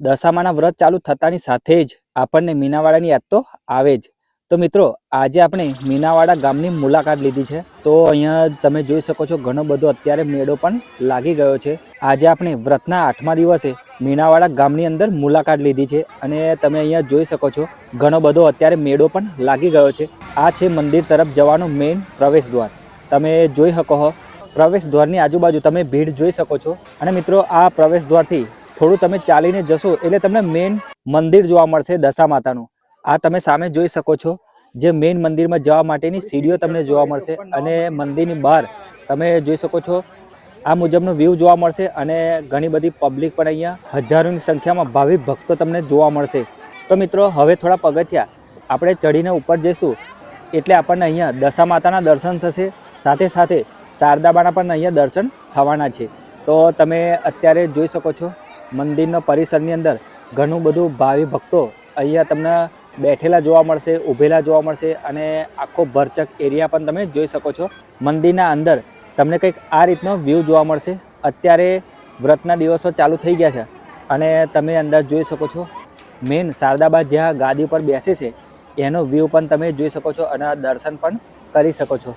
દશામાના વ્રત ચાલુ થતાની સાથે જ આપણને મીનાવાડાની યાદ તો આવે જ. તો મિત્રો, આજે આપણે મીનાવાડા ગામની મુલાકાત લીધી છે. તો અહીંયા તમે જોઈ શકો છો, ઘણો બધો અત્યારે મેળો પણ લાગી ગયો છે. આજે આપણે વ્રતના આઠમા દિવસે મીનાવાડા ગામની અંદર મુલાકાત લીધી છે અને તમે અહીંયા જોઈ શકો છો, ઘણો બધો અત્યારે મેળો પણ લાગી ગયો છે. આ છે મંદિર તરફ જવાનો મેઇન પ્રવેશ દ્વાર. તમે જોઈ શકો હો, પ્રવેશ દ્વારની આજુબાજુ તમે ભીડ જોઈ શકો છો. અને મિત્રો, આ પ્રવેશ દ્વારથી થોડું તમે ચાલીને જશો એટલે તમને મેઇન મંદિર જોવા મળશે દશા માતાનું. આ તમે સામે જોઈ શકો છો. જે મેઇન મંદિરમાં જવા માટેની સીડીઓ તમને જોવા મળશે અને મંદિરની બહાર તમે જોઈ શકો છો. આ મુજબનો વ્યૂ જોવા મળશે અને ઘણી બધી પબ્લિક પણ અહીંયા હજારોની સંખ્યામાં ભાવિક ભક્તો તમને જોવા મળશે. તો મિત્રો, હવે થોડા પગથિયા આપણે ચડીને ઉપર જઈશું એટલે આપણને અહીંયા દશા માતાના દર્શન થશે. સાથે સાથે શારદાબાના પણ અહીંયા દર્શન થવાના છે. તો તમે અત્યારે જોઈ શકો છો મંદિરના પરિસરની અંદર ઘણું બધું ભાવિ ભક્તો અહીંયા તમને બેઠેલા જોવા મળશે, ઊભેલા જોવા મળશે અને આખો ભરચક એરિયા પણ તમે જોઈ શકો છો. મંદિરના અંદર તમને કંઈક આ રીતનો વ્યૂ જોવા મળશે. અત્યારે વ્રતના દિવસો ચાલુ થઈ ગયા છે અને તમે અંદર જોઈ શકો છો. મેઇન શારદાબા જ્યાં ગાદી પર બેસે છે, એનો વ્યૂ પણ તમે જોઈ શકો છો અને દર્શન પણ કરી શકો છો.